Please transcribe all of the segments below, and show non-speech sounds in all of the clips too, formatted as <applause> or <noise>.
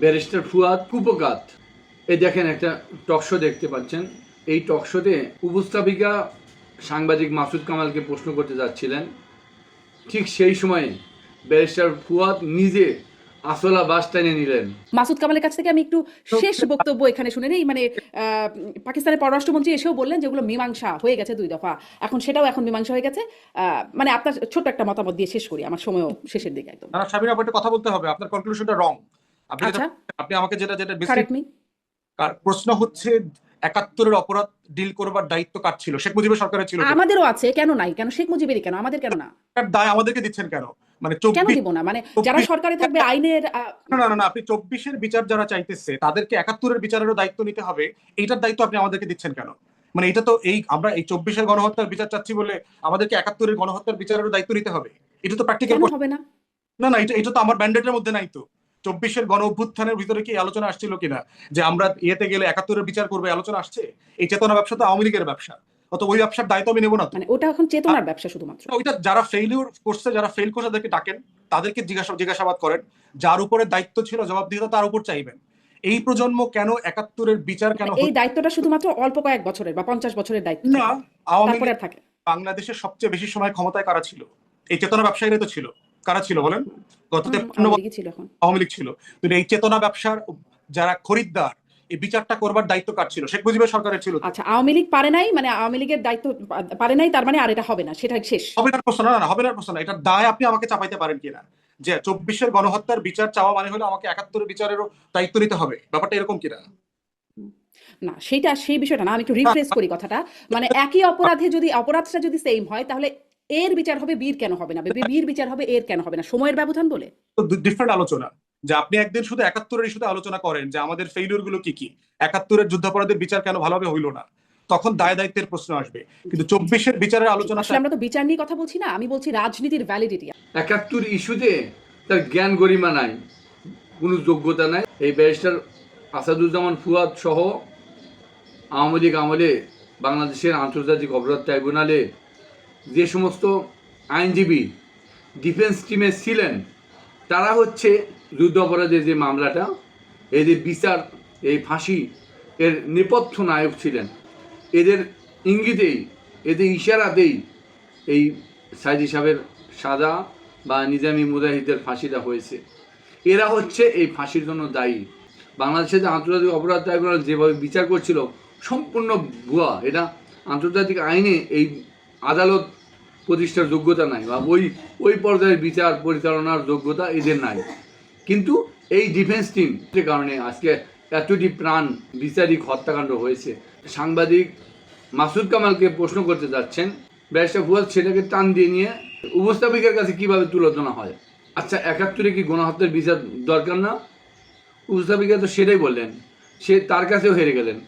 Barrister Fuad কুপকাত। এই দেখেন একটা টকশো দেখতে পাচ্ছেন। এই টকশোতে উপস্থাপিকা সাংবাদিক মাসুদ কামালকে প্রশ্ন করতে যাচ্ছিলেন। ঠিক সেই সময়ে ব্যারিস্টার ফুয়াদ নিজে আসলা বাস টেনে নিলেন। মাসুদ কামালের কাছ থেকে আমি একটু শেষ বক্তব্য এখানে শুনে নেই। মানে আহ, পাকিস্তানের পররাষ্ট্রমন্ত্রী এসেও বললেন যেগুলো মীমাংসা হয়ে গেছে দুই দফা। এখন সেটাও এখন মীমাংসা হয়ে গেছে। আহ, মানে আপনার ছোট্ট একটা মতামত দিয়ে শেষ করি। আমার সময়ও শেষের দিকে একদম। না সাবির আপু একটা কথা বলতে হবে। আপনার কনক্লুশনটা রং আপনি আচ্ছা। আপনি আমাকে যেটা যেটা প্রশ্ন হচ্ছে একাত্তরের অপরাধ ডিল করবার দায়িত্ব কার ছিল? শেখ মুজিবের সরকারের ছিল আমাদেরও আছে কেন নাই? কেন শেখ মুজিবেরই কেন? আমাদের কেন না? দায় আমাদেরকে দিচ্ছেন কেন? মানে কেন দিব না? মানে যারা সরকারে থাকবে আইনের না, না না আপনি চব্বিশের বিচার যারা চাইতেছে তাদেরকে একাত্তরের বিচারেরও দায়িত্ব নিতে হবে। এইটার দায়িত্ব আপনি আমাদেরকে দিচ্ছেন কেন? মানে এটা তো এই আমরা এই চব্বিশের গণহত্যার বিচার চাচ্ছি বলে আমাদেরকে একাত্তরের গণহত্যার বিচারেরও দায়িত্ব নিতে হবে। এটা তো প্র্যাকটিক্যাল হবে না? না না এটা এটা তো আমার ব্যান্ডেটের মধ্যে নাই তো। চব্বিশের গণ অভ্যুত্থানের ভিতরে কি আলোচনা আসছিল কিনা? যে আমরা ইয়েতে গেলে একাত্তরের বিচার করবে আলোচনা আসছে? এই চেতনা ব্যবসা তো আওয়ামী লীগের ব্যবসা। অত ওই ব্যবসার দায়িত্ব আমি নেব না মানে ওটা এখন চেতনার ব্যবসা শুধুমাত্র। ওইটা যারা ফেইলিউর করছে যারা ফেল করছে তাদেরকে ডাকেন। তাদেরকে জিজ্ঞাসা জিজ্ঞাসাবাদ করেন। যার উপরে দায়িত্ব ছিল জবাবদিহিতা তার উপর চাইবেন। এই প্রজন্ম কেন একাত্তরের বিচার কেন এই দায়িত্বটা শুধুমাত্র অল্প কয়েক বছরের বা পঞ্চাশ বছরের দায়িত্ব না আওয়ামী লীগ বাংলাদেশের সবচেয়ে বেশি সময় ক্ষমতায় কারা ছিল? এই চেতনা ব্যবসায়ীরা তো ছিল। কারা ছিল বলেন? গত তেপ্পান্ন আওয়ামী লীগ ছিল। কিন্তু এই চেতনা ব্যবসার যারা খরিদ্দার এই বিচারটা করবার দায়িত্ব কার ছিল? শেখ মুজিবের সরকারের ছিল। আচ্ছা আওয়ামী লীগ পারে নাই মানে আওয়ামী লীগের দায়িত্ব পারে নাই তার মানে আর এটা হবে না সেটা শেষ। হবে না প্রশ্ন না হবে না প্রশ্ন না এটার দায় আপনি আমাকে চাপাইতে পারেন কিনা? যে চব্বিশের গণহত্যার বিচার চাওয়া মানে হলো আমাকে একাত্তরের বিচারেরও দায়িত্ব নিতে হবে ব্যাপারটা এরকম কিনা? না সেইটা সেই বিষয়টা না আমি একটু রিফ্রেশ করি কথাটা। মানে <laughs> একই অপরাধে যদি অপরাধটা যদি সেম হয় তাহলে এর বিচার হবে বীর কেন হবে না? বীর বিচার হবে এর কেন হবে না? সময়ের ব্যবধান বলে। তো ডিফারেন্ট আলোচনা। যে আপনি একদিন শুধু একাত্তরের ইস্যুতে আলোচনা করেন যে আমাদের ফেইলিউরগুলো কি কি? একাত্তরের যুদ্ধাপরাধের বিচার কেন ভালোভাবে হইল না? তখন দায় দায়িত্বের প্রশ্ন আসবে। কিন্তু চব্বিশের বিচারের আলোচনা আমরা তো বিচার নিয়ে কথা বলছি না আমি বলছি রাজনীতির ভ্যালিডিটি একাত্তর ইস্যুতে তার জ্ঞান গরিমা নাই কোনো যোগ্যতা নাই। এই ব্যারিস্টার আসাদুজ্জামান ফুয়াদ সহ আওয়ামী লীগ আমলে বাংলাদেশের আন্তর্জাতিক অপরাধ ট্রাইব্যুনালে যে সমস্ত আইনজীবী ডিফেন্স টিমে ছিলেন, তারা হচ্ছে যুদ্ধ অপরাধের যে মামলাটা এদের বিচার, এই ফাঁসি এর নেপথ্য নায়ক ছিলেন। এদের ইঙ্গিতেই, এদের ইশারাতেই এই সাইদি সাহেবের সাজা বা নিজামি মুজাহিদের ফাঁসিটা হয়েছে। এরা হচ্ছে এই ফাঁসির জন্য দায়ী। বাংলাদেশে যে আন্তর্জাতিক অপরাধ ট্রাইব্যুনাল যেভাবে বিচার করছিল, সম্পূর্ণ ভুয়া। এটা আন্তর্জাতিক আইনে এই আদালত প্রতিষ্ঠার যোগ্যতা নাই বা ওই ওই পর্যায়ের বিচার পরিচালনার যোগ্যতা এদের নাই। কিন্তু এই ডিফেন্স টিম যে কারণে আজকে এতটি প্রাণ বিচারিক হত্যাকাণ্ড হয়েছে। সাংবাদিক মাসুদ কামালকে প্রশ্ন করতে যাচ্ছেন, ব্যারিস্টার ফুয়াদ সেটাকে টান দিয়ে নিয়ে উপস্থাপিকার কাছে কীভাবে তুলনা হয়? আচ্ছা একাত্তরে কি গণহত্যার বিচার দরকার না? উপস্থাপিকা তো সেটাই বললেন, সে তার কাছেও হেরে গেলেন।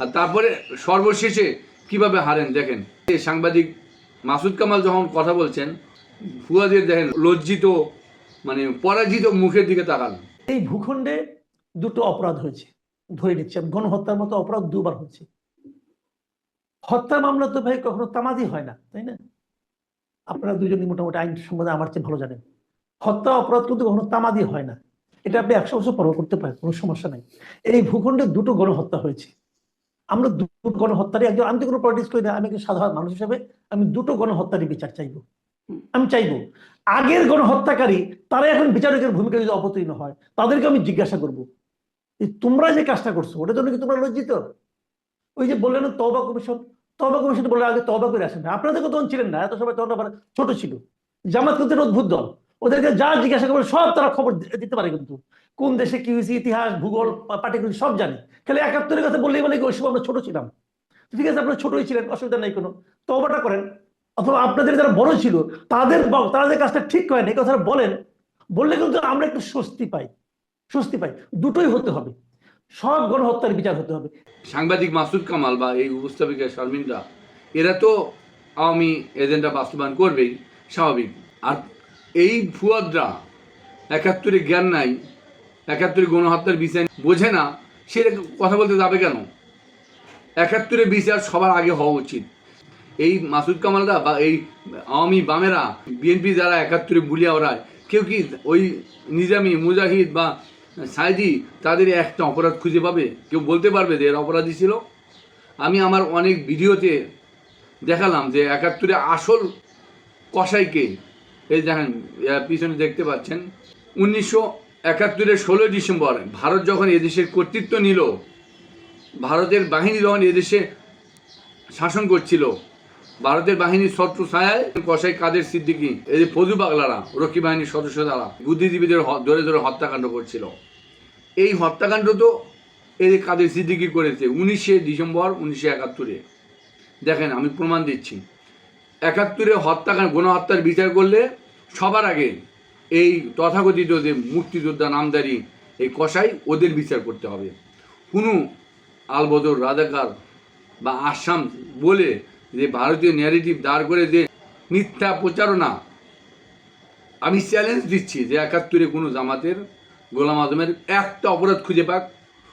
আর তারপরে সর্বশেষে কীভাবে হারেন দেখেন। সাংবাদিক মাসুদ কামাল যখন কথা বলছেন ফুয়াদের দেখেন লজ্জিত মানে পরাজিত মুখের দিকে তাকান। এই ভূখণ্ডে দুটো অপরাধ হয়েছে, ধরে নিচ্ছে গণহত্যার মতো অপরাধ দুবার হয়েছে। হত্যা মামলা তো ভাই কখনো তামাদি হয় না, তাই না? আপনারা দুজনই মোটামুটি আইন সম্বন্ধে আমার চেয়ে ভালো জানেন। হত্যা অপরাধ কিন্তু কখনো তামাদি হয় না। এটা আপনি একশো বছর পর করতে পারেন, কোনো সমস্যা নাই। এই ভূখণ্ডে দুটো গণহত্যা হয়েছে। আমরা দুটো গণহত্যারই একজন আমি তো কোনো পলিটিক্স করি না আমি একজন সাধারণ মানুষ হিসেবে আমি দুটো গণহত্যারই বিচার চাইব। আমি চাইব আগের গণহত্যাকারী তারা এখন বিচারকের ভূমিকা যদি অবতীর্ণ হয় তাদেরকে আমি জিজ্ঞাসা করব তোমরা যে কাজটা করছ ওটার জন্য কি তোমরা লজ্জিত? ওই যে বললেন না তবা কমিশন তবা কমিশন বলে আগে তবা করে আসেন। আপনাদের তো তখন ছিলেন না? এত সবাই তখন আবার ছোট ছিল। জামাত কিন্তু অদ্ভুত দল। ওদেরকে যা জিজ্ঞাসা করবে, সব তারা খবর দিতে পারে কিন্তু। কোন দেশে কি হয়েছে, ইতিহাস, ভূগোল পাটিকুলি সব জানে। খালি একাত্তরের কথা বললেই বলে ওই সময় আমরা ছোট ছিলাম। ঠিক আছে, আপনারা ছোটই ছিলেন, অসুবিধা নেই কোনো। তবাটা করেন। অথবা আপনাদের যারা বড় ছিল, তাদের যে কাজটা ঠিক করেন, এই কথাটা বলেন। বললে কিন্তু আমরা একটু স্বস্তি পাই। স্বস্তি পাই। দুটোই হতে হবে। সব গণহত্যার বিচার হতে হবে। সাংবাদিক মাসুদ কামাল বা এই উপস্থাপিকা শারমিনরা এরা তো আওয়ামী এজেন্ডা বাস্তবায়ন করবেই, স্বাভাবিক। আর এই ফুয়াদরা একাত্তরে জ্ঞান নাই, একাত্তরে গণহত্যার বিচার বোঝে না, সে কথা বলতে যাবে কেন? একাত্তরে বিচার সবার আগে হওয়া উচিত। এই মাসুদ কামালরা বা এই আওয়ামী বামেরা, বিএনপি যারা একাত্তরে বুলিয়া ওরায় কেউ কি ওই নিজামি, মুজাহিদ বা সাইদি তাদের একটা অপরাধ খুঁজে পাবে? কেউ বলতে পারবে যে এর অপরাধী ছিল? আমি আমার অনেক ভিডিওতে দেখালাম যে একাত্তরে আসল কসাইকে এই দেখেন পিছনে দেখতে পাচ্ছেন, উনিশশো একাত্তরের ষোলোই ডিসেম্বর, ভারত যখন এদেশের কর্তৃত্ব নিল, ভারতের বাহিনী যখন এদেশে শাসন করছিল, ভারতের বাহিনীর শত্রু ছায়ায় কসাই কাদের সিদ্দিকী, এই যে ফজু পাগলারা রক্ষী বাহিনীর সদস্য দ্বারা বুদ্ধিজীবীদের ধরে ধরে হত্যাকাণ্ড করছিল। এই হত্যাকাণ্ড তো এই যে কাদের সিদ্দিকী করেছে, উনিশে ডিসেম্বর উনিশশো একাত্তরে। দেখেন, আমি প্রমাণ দিচ্ছি। একাত্তরে হত্যাকাণ্ড, গণহত্যার বিচার করলে সবার আগে এই তথাকথিত যে মুক্তিযোদ্ধা নামদারি, এই কসাই, ওদের বিচার করতে হবে। কোনো আলবদর, রাজাকার বা আসাম বলে যে ভারতীয় ন্যারেটিভ দাঁড় করে যে মিথ্যা প্রচারণা, আমি চ্যালেঞ্জ দিচ্ছি যে একাত্তরে কোনো জামাতের, গোলাম আজমের একটা অপরাধ খুঁজে পাক।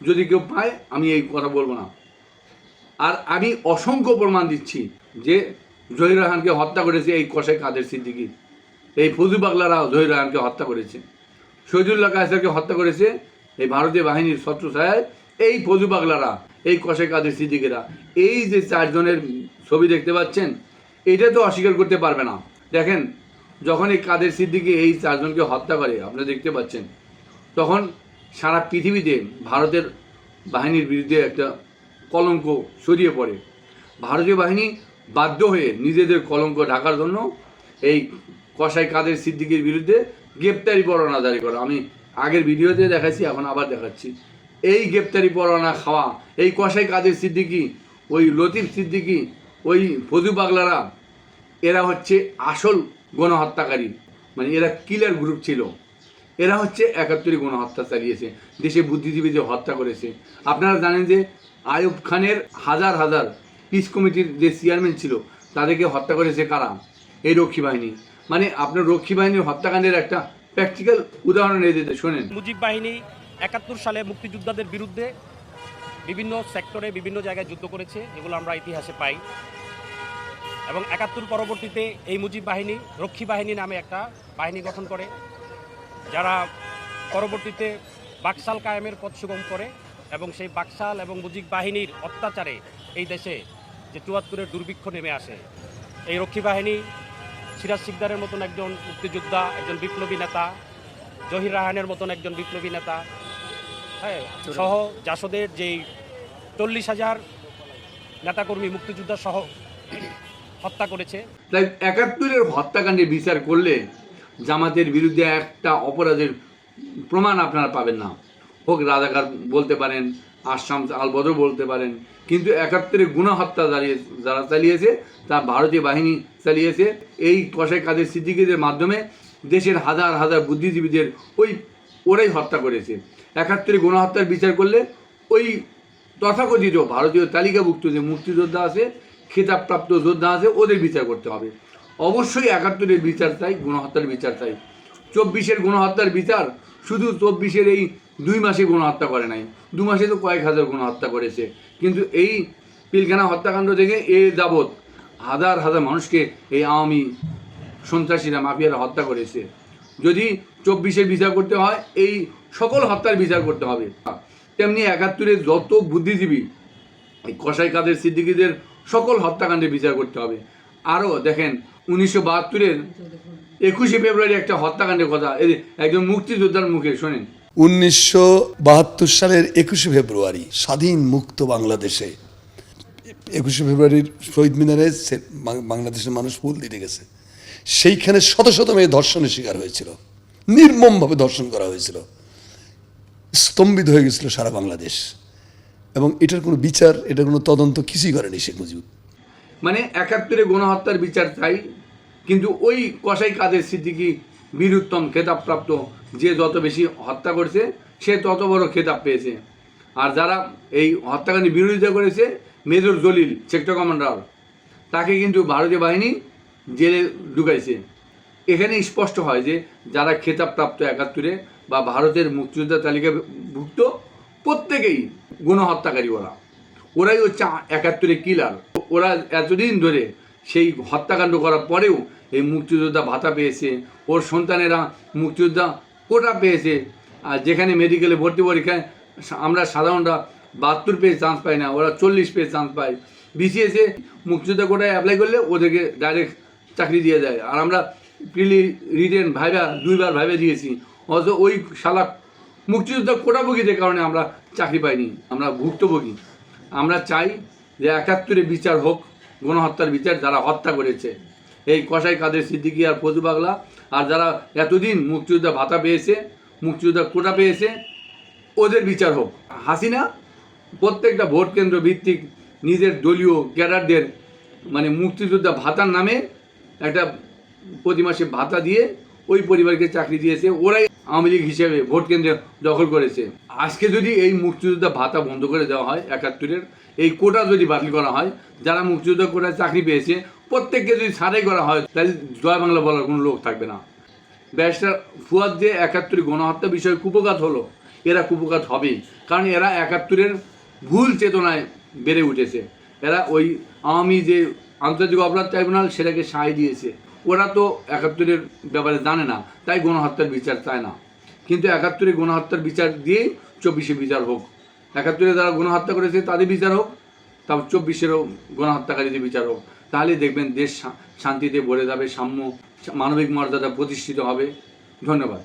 যদি কেউ পায়, আমি এই কথা বলব না। আর আমি অসংখ্য প্রমাণ দিচ্ছি যে জহির রাহানকে হত্যা করেছে এই কষাই কাদের সিদ্দিকি। এই ফজু পাগলারা জহির রাহানকে হত্যা করেছে। শহীদুল্লাহ কায়সারকে হত্যা করেছে এই ভারতীয় বাহিনীর শত্রু ছায় এই ফজু পাগলারা এই কষাই কাদের সিদ্দিকেরা। এই যে চারজনের ছবি দেখতে পাচ্ছেন, এটা তো অস্বীকার করতে পারবে না। দেখেন, যখন এই কাদের সিদ্দিকি এই চারজনকে হত্যা করে আপনারা দেখতে পাচ্ছেন, তখন সারা পৃথিবীতে ভারতের বাহিনীর বিরুদ্ধে একটা কলঙ্ক ছড়িয়ে পড়ে। ভারতীয় বাহিনী বাধ্য হয়ে নিজেদের কলঙ্ক ঢাকার জন্য এই কসাই কাদের সিদ্দিকির বিরুদ্ধে গ্রেপ্তারি পরোয়ানা জারি করা। আমি আগের ভিডিওতে দেখাচ্ছি এখন আবার দেখাচ্ছি। এই গ্রেপ্তারি পরোয়ানা খাওয়া, এই কসাই কাদের সিদ্দিকি, ওই লতিফ সিদ্দিকি, ওই ফজু পাগলারা, এরা হচ্ছে আসল গণহত্যাকারী। মানে এরা কিলার গ্রুপ ছিল। এরা হচ্ছে একাত্তরে গণহত্যা চালিয়েছে। দেশে বুদ্ধিজীবীদের হত্যা করেছে। আপনারা জানেন যে আয়ুব খানের হাজার হাজার পিস কমিটির যে চেয়ারম্যান ছিল, তাদেরকে হত্যা করেছে কারা এই রক্ষী বাহিনী। মানে আপনার রক্ষী বাহিনীর হত্যাকাণ্ডের একটা প্র্যাকটিক্যাল উদাহরণ এই দিতে শোনেন। মুজিব বাহিনী একাত্তর সালে মুক্তিযোদ্ধাদের বিরুদ্ধে বিভিন্ন সেক্টরে বিভিন্ন জায়গায় যুদ্ধ করেছে, যেগুলো আমরা ইতিহাসে পাই। এবং একাত্তর পরবর্তীতে এই মুজিব বাহিনী রক্ষী বাহিনী নামে একটা বাহিনী গঠন করে, যারা পরবর্তীতে বাকশাল কায়েমের পথ সুগম করে এবং সেই বাকশাল এবং মুজিব বাহিনীর অত্যাচারে এই দেশে যে চুয়াত্তরের দুর্ভিক্ষ নেমে আসে। এই রক্ষী বাহিনী সিরাজ সিকদারের মতন একজন মুক্তিযোদ্ধা, একজন বিপ্লবী নেতা, জহির রাহানের মতন একজন বিপ্লবী নেতা হ্যাঁ সহ জাসদের যেই চল্লিশ হাজার নেতাকর্মী, মুক্তিযোদ্ধা সহ হত্যা করেছে। তাই একাত্তরের হত্যাকাণ্ডের বিচার করলে জামাতের বিরুদ্ধে একটা অপরাধের প্রমাণ আপনারা পাবেন না। হোক রাজাকার বলতে পারেন, আসাম আলবদর বলতে পারেন, কিন্তু একাত্তরে গুণহত্যা দাঁড়িয়ে যারা চালিয়েছে তা ভারতীয় বাহিনী চালিয়েছে। এই কষাই কাদের সিদ্দিকিদের মাধ্যমে দেশের হাজার হাজার বুদ্ধিজীবীদের ওই ওরাই হত্যা করেছে। একাত্তরে গণহত্যার বিচার করলে ওই তথাকথিত ভারতীয় তালিকাভুক্ত যে মুক্তিযোদ্ধা আছে, খেতাবপ্রাপ্ত যোদ্ধা আছে, ওদের বিচার করতে হবে। অবশ্যই একাত্তরের বিচার চাই গণহত্যার বিচার চাই। চব্বিশের গণহত্যার বিচার, শুধু চব্বিশের এই দুই মাসে কোনো হত্যা করে নাই। দু মাসে তো কয়েক হাজার গণহত্যা করেছে। কিন্তু এই পিলখানা হত্যাকাণ্ড থেকে এ যাবৎ হাজার হাজার মানুষকে এই আওয়ামী সন্ত্রাসীরা, মাফিয়ারা হত্যা করেছে। যদি চব্বিশের বিচার করতে হয়, এই সকল হত্যার বিচার করতে হবে। তেমনি একাত্তরের যত বুদ্ধিজীবী, এই কসাই কাদের, সিদ্দিকীদের সকল হত্যাকাণ্ডের বিচার করতে হবে। আরও দেখেন, উনিশশো বাহাত্তরের একুশে ফেব্রুয়ারি একটা হত্যাকাণ্ডের কথা, এই একজন মুক্তিযোদ্ধার মুখে, শোনেন। উনিশশো বাহাত্তর সালের একুশে ফেব্রুয়ারি স্বাধীন মুক্ত বাংলাদেশে। একুশে ফেব্রুয়ারির শহীদ মিনারে বাংলাদেশের মানুষ ফুল দিতে গেছে। সেইখানে শত শত মেয়ে ধর্ষণের শিকার হয়েছিল। নির্মমভাবে ধর্ষণ করা হয়েছিল। স্তম্ভিত হয়ে গেছিল সারা বাংলাদেশ। এবং এটার কোনো বিচার, এটার কোনো তদন্ত কিছুই করেনি শেখ মুজিব। মানে একাত্তরে গণহত্যার বিচার চাই, কিন্তু ওই কসাই কাদের সিদ্দিকি বীরুত্তম খেতাবপ্রাপ্ত যে যত বেশি হত্যা করেছে, সে তত বড় খেতাব পেয়েছে। আর যারা এই হত্যাকাণ্ডের বিরোধিতা করেছে, মেজর জলিল সেক্টর কমান্ডার তাকে কিন্তু ভারতীয় বাহিনী জেলে ঢুকাইছে। এখানে স্পষ্ট হয় যে, যারা খেতাবপ্রাপ্ত একাত্তরে বা ভারতের মুক্তিযোদ্ধা তালিকাভুক্ত, প্রত্যেকেই গণহত্যাকারী ওরা। ওরাই হচ্ছে একাত্তরে কিলার ওরা এতদিন ধরে সেই হত্যাকাণ্ড করার পরেও এই মুক্তিযোদ্ধা ভাতা পেয়েছে। ওর সন্তানেরা মুক্তিযোদ্ধা কোটা পেয়েছে। আর যেখানে মেডিকেলে ভর্তি পরীক্ষায়, আমরা সাধারণরা বাহাত্তর পেজ চান্স পাই না, ওরা চল্লিশ পেজ চান্স পায়। বিসিএসে মুক্তিযোদ্ধা কোটায় অ্যাপ্লাই করলে ওদেরকে ডাইরেক্ট চাকরি দিয়ে দেয়। আর আমরা প্রিলি রিটেন ভাইবা, দুইবার ভাইবা দিয়েছি। অথচ ওই শালা মুক্তিযোদ্ধা কোটাভোগীদের কারণে আমরা চাকরি পাইনি, আমরা ভুক্তভোগী। আমরা চাই যে একাত্তরে বিচার হোক, গণহত্যার বিচার যারা হত্যা করেছে। এই কসাই কাদের সিদ্দিকি আর ফজু বাগলা, আর যারা এতদিন মুক্তিযোদ্ধা ভাতা পেয়েছে, মুক্তিযোদ্ধা কোটা পেয়েছে, ওদের বিচার হোক। হাসিনা প্রত্যেকটা ভোট কেন্দ্র ভিত্তিক নিজের দলীয় ক্যাডারদের মানে মুক্তিযোদ্ধা ভাতার নামে একটা প্রতি মাসে ভাতা দিয়ে ওই পরিবারকে চাকরি দিয়েছে, ওরাই আওয়ামী লীগ হিসেবে ভোট কেন্দ্রে দখল করেছে। আজকে যদি এই মুক্তিযোদ্ধা ভাতা বন্ধ করে দেওয়া হয় একাত্তরের, এই কোটা যদি বাতিল করা হয়, যারা মুক্তিযোদ্ধা কোটায় চাকরি পেয়েছে প্রত্যেককে যদি ছাড়াই করা হয়, তাহলে জয় বাংলা বলার কোনো লোক থাকবে না। ব্যারিস্টার ফুয়াদ যে একাত্তরে গণহত্যা বিষয়ে কুপঘাত হলো, এরা কুপঘাত হবেই। কারণ এরা একাত্তরের ভুল চেতনায় বেড়ে উঠেছে। এরা ওই আওয়ামী যে আন্তর্জাতিক অপরাধ ট্রাইব্যুনাল, সেটাকে সায় দিয়েছে। ওরা তো একাত্তরের ব্যাপারে জানে না, তাই গণহত্যার বিচার চায় না। কিন্তু একাত্তরে গণহত্যার বিচার দিয়েই চব্বিশে বিচার হোক। একাত্তরে যারা গণহত্যা করেছে, তাদের বিচার হোক তারপর চব্বিশেরও গণহত্যাকারীদের বিচার হোক। তাহলে দেখবেন দেশ শান্তিতে ভরে যাবে সাম্য মানবিক মর্যাদা প্রতিষ্ঠিত হবে। ধন্যবাদ।